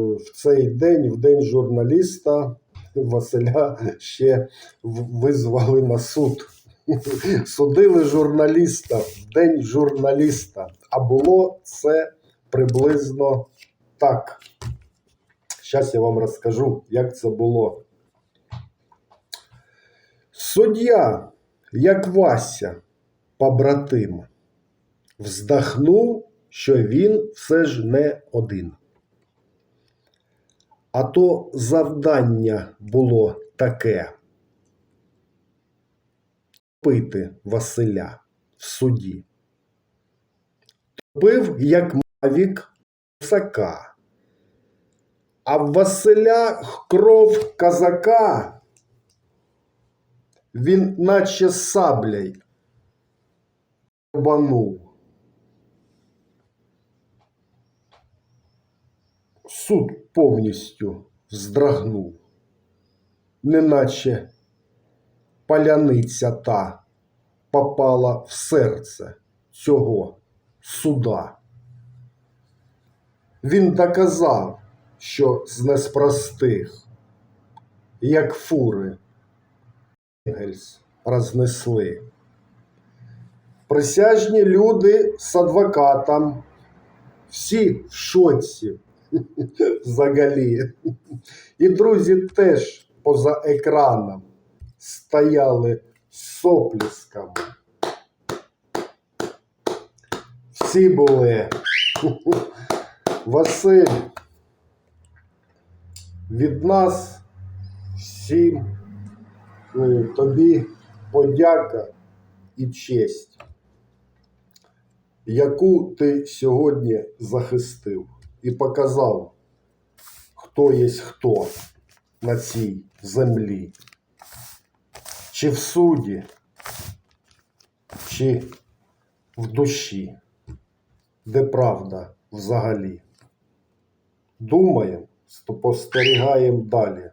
В цей день, в день журналіста, Василя ще визвали на суд. Судили журналіста в день журналіста. А було це приблизно так. Зараз я вам розкажу, як це було. Суддя, як Вася, побратим, вздохнув, що він все ж не один. А то завдання було таке пити Василя в суді. Пив, як Мавік Сака. А в Василя кров казака. Він наче саблей рубанув. Суд повністю здрагнув, неначе паляниця та попала в серце цього суда. Він доказав, що з неспростих, як фури, Енгельс рознесли. Присяжні люди з адвокатом, всі в шоці взагалі. І друзі теж поза екраном стояли соплісками. Всі були. Василь, від нас всім е, тобі подяка і честь, яку ти сьогодні захистив і показав, хто є хто на цій землі. Чи в суді, чи в душі, де правда взагалі. Думаємо, спостерігаємо далі.